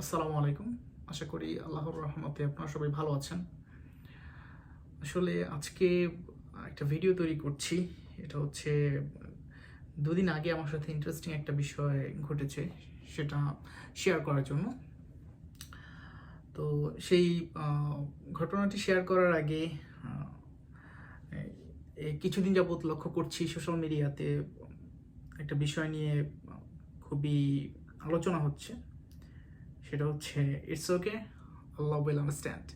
আসসালামু আলাইকুম। আশা করি আল্লাহর রহমতে আপনারা সবাই ভালো আছেন। আসলে আজকে একটা ভিডিও তৈরি করছি। এটা হচ্ছে, দুদিন আগে আমার সাথে ইন্টারেস্টিং একটা বিষয় ঘটেছে সেটা শেয়ার করার জন্য। তো সেই ঘটনাটি শেয়ার করার আগে কিছুদিন যাবৎ লক্ষ্য করছি সোশ্যাল মিডিয়াতে একটা বিষয় নিয়ে খুবই আলোচনা হচ্ছে। সেটা হচ্ছে it's okay Allah will understand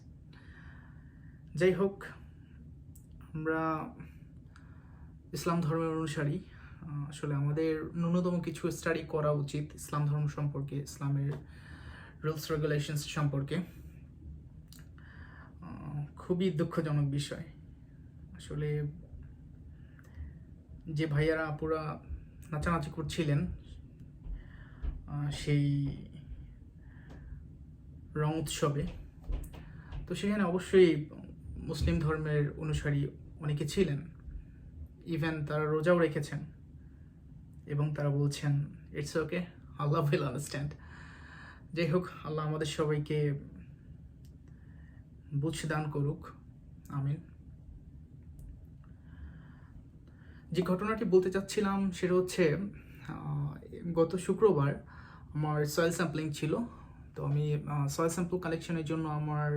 যাই হোক আমরা ইসলাম ধর্মের অনুসারী আসলে আমাদের ন্যূনতম কিছু স্টাডি করা উচিত ইসলাম ধর্ম সম্পর্কে, ইসলামের রুলস রেগুলেশনস সম্পর্কে। খুবই দুঃখজনক বিষয়। আসলে যে ভাইয়ারা আপুরা নাচানাচি করছিলেন সেই রং উৎসবে। তো সেখানে অবশ্যই মুসলিম ধর্মের অনুসারী অনেকে ছিলেন। ইভেন তারা রোজাও রেখেছেন। এবং তারা বলছেন it's okay Allah will understand যাই হোক, আল্লাহ আমাদের সবাইকে বুঝ দান করুক। আমিন। যে ঘটনাটি বলতে চাচ্ছিলাম, সেটা হচ্ছে গত শুক্রবার আমার সয়েল স্যাম্পলিং ছিল। তো আমি সয়েল স্যাম্পল কালেকশনের জন্য আমার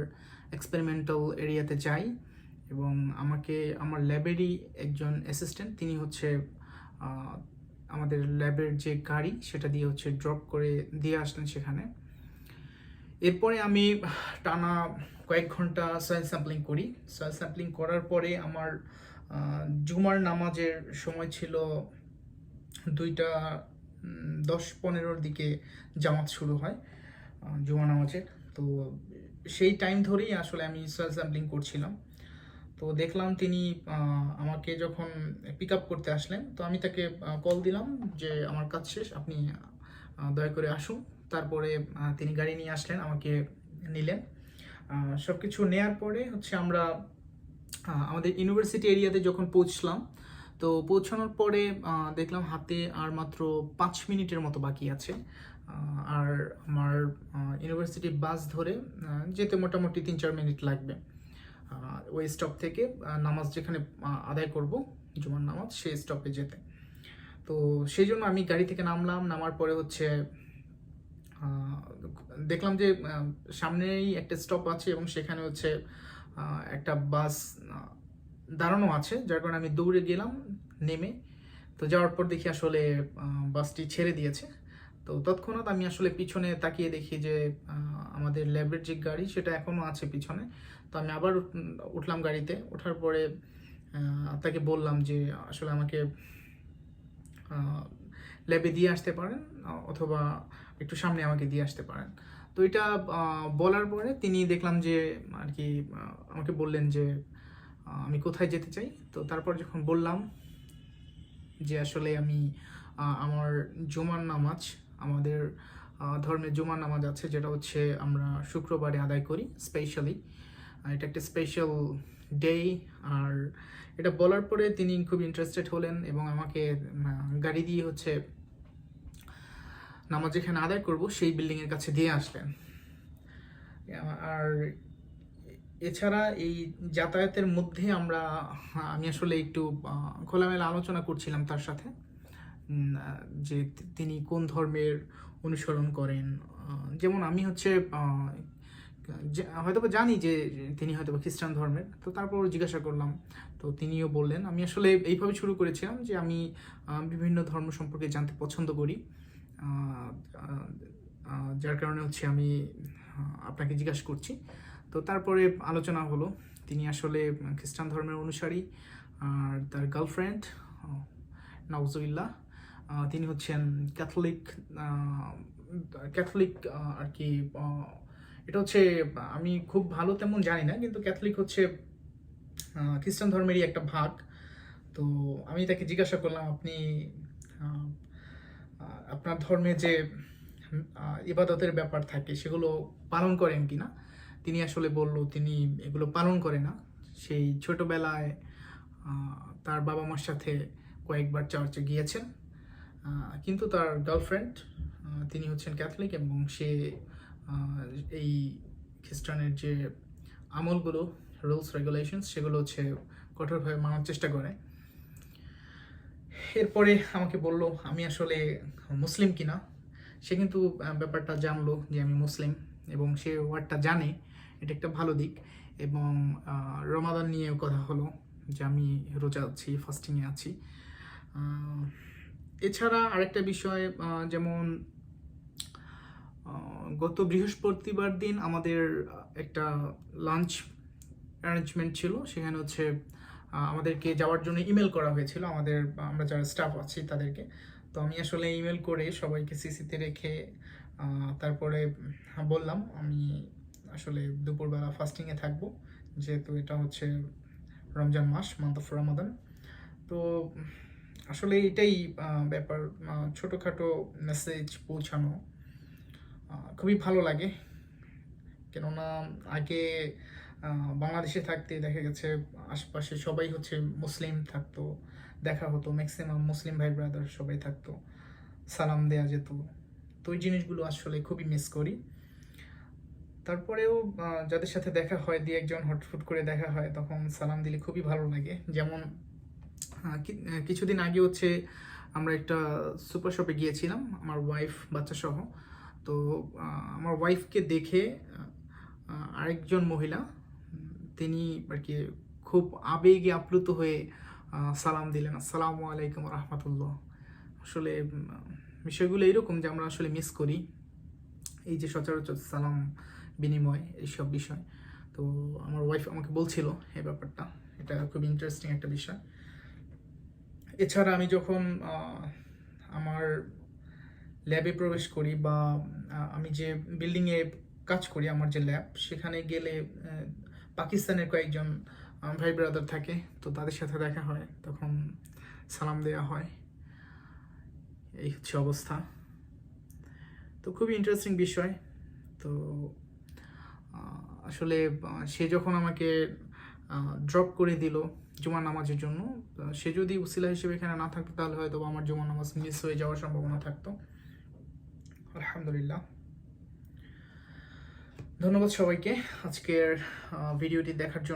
এক্সপেরিমেন্টাল এরিয়াতে যাই এবং আমাকে, আমার ল্যাবেরই একজন অ্যাসিস্ট্যান্ট তিনি হচ্ছে আমাদের ল্যাবের যে গাড়ি, সেটা দিয়ে হচ্ছে ড্রপ করে দিয়ে আসলেন সেখানে। এরপরে আমি টানা কয়েক ঘণ্টা সয়েল স্যাম্পলিং করি। সয়েল স্যাম্পলিং করার পরে আমার জুমার নামাজের সময় ছিল দুইটা দশ পনেরোর দিকে জামাত শুরু হয়। জুমা নামাজের তো সেই টাইম ধরেই আসলে আমি সয়েল স্যাম্পলিং করছিলাম। তো দেখলাম তিনি আমাকে যখন পিক আপ করতে আসলেন, তো আমি তাকে কল দিলাম যে, আমার কাজ শেষ, আপনি দয়া করে আসুন। তারপরে তিনি গাড়ি নিয়ে আসলেন, আমাকে নিলেন। সব কিছু নেয়ার পরে হচ্ছে আমরা আমাদের ইউনিভার্সিটি এরিয়াতে যখন পৌঁছলাম, তো পৌঁছানোর পরে দেখলাম হাতে আর মাত্র পাঁচ মিনিটের মতো বাকি আছে। আর আমার ইউনিভার্সিটি বাস ধরে যেতে মোটামুটি তিন চার মিনিট লাগবে। ওই স্টপ থেকে নামাজ যেখানে আদায় করব, জুমার নামাজ, সেই স্টপে যেতে। তো সেই জন্য আমি গাড়ি থেকে নামলাম, নামার পরে হচ্ছে দেখলাম যে সামনেই একটা স্টপ আছে এবং সেখানে হচ্ছে একটা বাস দাঁড়ানো আছে, যার কারণে আমি দৌড়ে গেলাম, নেমে। তো যাওয়ার পর দেখি আসলে বাসটি ছেড়ে দিয়েছে। তো তৎক্ষণাৎ আমি আসলে পিছনে তাকিয়ে দেখি যে আমাদের ল্যাবের যে গাড়ি সেটা এখনও আছে পিছনে। তো আমি আবার উঠলাম গাড়িতে। ওঠার পরে তাকে বললাম যে, আসলে আমাকে ল্যাবে দিয়ে আসতে পারেন, অথবা একটু সামনে আমাকে দিয়ে আসতে পারেন। তো এটা বলার পরে তিনি দেখলাম যে, আর কি আমাকে বললেন যে আমি কোথায় যেতে চাই। তো তারপর যখন বললাম যে, আসলে আমি আমার জুমার নামাজ আমাদের ধর্মের জুমার নামাজ আছে, যেটা হচ্ছে আমরা শুক্রবারে আদায় করি স্পেশালি এটা একটা স্পেশাল ডে আর এটা বলার পরে তিনি খুব ইন্টারেস্টেড হলেন এবং আমাকে গাড়ি দিয়ে হচ্ছে নামাজ যেখানে আদায় করব, সেই বিল্ডিং এর কাছে দিয়ে আসলেন। আর এছাড়া এই যাতায়াতের মধ্যে আমরা, আমি আসলে একটু খোলামেলা আলোচনা করছিলাম তার সাথে। যে তিনি কোন ধর্মের অনুসরণ করেন যেমন আমি হচ্ছে হয়তোবা জানি যে তিনি হয়তো খ্রিস্টান ধর্মের, তো তারপর জিজ্ঞাসা করলাম, তো তিনিও বললেন, আমি আসলে এইভাবে শুরু করেছিলাম যে আমি বিভিন্ন ধর্ম সম্পর্কে জানতে পছন্দ করি যার কারণে হচ্ছে আমি আপনাকে জিজ্ঞাসা করছি। তো তারপরে আলোচনা হলো, তিনি আসলে খ্রিস্টান ধর্মের অনুসারী, আর তার গার্লফ্রেন্ড নওজুবিল্লাহ তিনি হচ্ছেন ক্যাথলিক ক্যাথলিক আর কি এটা হচ্ছে, আমি খুব ভালো তেমন জানি না, কিন্তু ক্যাথলিক হচ্ছে খ্রিস্টান ধর্মেরই একটা ভাগ। তো আমি তাকে জিজ্ঞাসা করলাম, আপনি আপনার ধর্মে যে ইবাদতের ব্যাপার থাকে, সেগুলো পালন করেন কিনা তিনি আসলে বলল, তিনি এগুলো পালন করে না। সেই ছোটবেলায় তার বাবা মার সাথে কয়েকবার চার্চে গিয়েছেন। কিন্তু তার গার্লফ্রেন্ড তিনি হচ্ছেন ক্যাথলিক এবং সে এই খ্রিস্টানের যে আমলগুলো রুলস রেগুলেশনস সেগুলো হচ্ছে কঠোরভাবে মানার চেষ্টা করে। এরপরে আমাকে বলল, আমি আসলে মুসলিম কিনা? সে কিন্তু ব্যাপারটা জানলো যে আমি মুসলিম এবং সে ওয়ার্ডটা জানে, এটা একটা ভালো দিক এবং রমাদান নিয়েও কথা হলো যে আমি রোজা আছি ফাস্টিংয়ে আছি। এছাড়া আরেকটা বিষয় যেমন গত বৃহস্পতিবার দিন আমাদের একটা লাঞ্চ অ্যারেঞ্জমেন্ট ছিল। সেখানে হচ্ছে আমাদেরকে যাওয়ার জন্য ইমেল করা হয়েছিল। আমাদের আমরা যারা স্টাফ আছি তাদেরকে। তো আমি আসলে ইমেল করে সবাইকে সিসিতে রেখে তারপরে বললাম, আমি আসলে দুপুরবেলা ফাস্টিংয়ে থাকব। যেহেতু এটা হচ্ছে রমজান মাস মান্থ অফ রমাদান তো আসলে এটাই ব্যাপার ছোটোখাটো মেসেজ পৌঁছানো খুবই ভালো লাগে। কেননা আগে বাংলাদেশে থাকতে দেখা গেছে, আশপাশে সবাই হচ্ছে মুসলিম থাকতো, দেখা হতো ম্যাক্সিমাম মুসলিম ভাই ব্রাদার সবাই থাকতো, সালাম দেয়া যেত। তো ওই জিনিসগুলো আসলে খুবই মিস করি। তারপরেও যাদের সাথে দেখা হয় দিয়ে একজন হটফুট করে দেখা হয়, তখন সালাম দিলে খুবই ভালো লাগে। যেমন কিছুদিন আগে হচ্ছে আমরা একটা সুপার শপে গিয়েছিলাম, আমার ওয়াইফ বাচ্চা সহ তো আমার ওয়াইফকে দেখে আরেকজন মহিলা, তিনি আর কি খুব আবেগে আপ্লুত হয়ে সালাম দিলেন, আসসালামু আলাইকুম রহমতুল্লাহ। আসলে, বিষয়গুলো এরকম যে আমরা আসলে মিস করি। এই যে সচরাচর সালাম বিনিময়, এইসব বিষয়। তো, আমার ওয়াইফ আমাকে বলছিল এই ব্যাপারটা। এটা খুব ইন্টারেস্টিং একটা বিষয়। এছাড়া আমি যখন আমার ল্যাবে প্রবেশ করি বা আমি যে বিল্ডিংয়ে কাজ করি, আমার যে ল্যাব সেখানে গেলে পাকিস্তানের কয়েকজন ভাই ব্রাদার থাকে। তো তাদের সাথে দেখা হয়, তখন সালাম দেওয়া হয়। এই হচ্ছে অবস্থা। তো খুবই ইন্টারেস্টিং বিষয়। তো আসলে সে যখন আমাকে ড্রপ করে দিল জুমা নামাজের জন্য। সে যদি উসিলা হিসেবে এখানে না থাকতো, তাহলে হয়তো আমার জুমা নামাজ মিস হয়ে যাওয়ার সম্ভাবনা থাকতো। আলহামদুলিল্লাহ। ধন্যবাদ সবাইকে আজকের ভিডিওটি দেখার জন্য।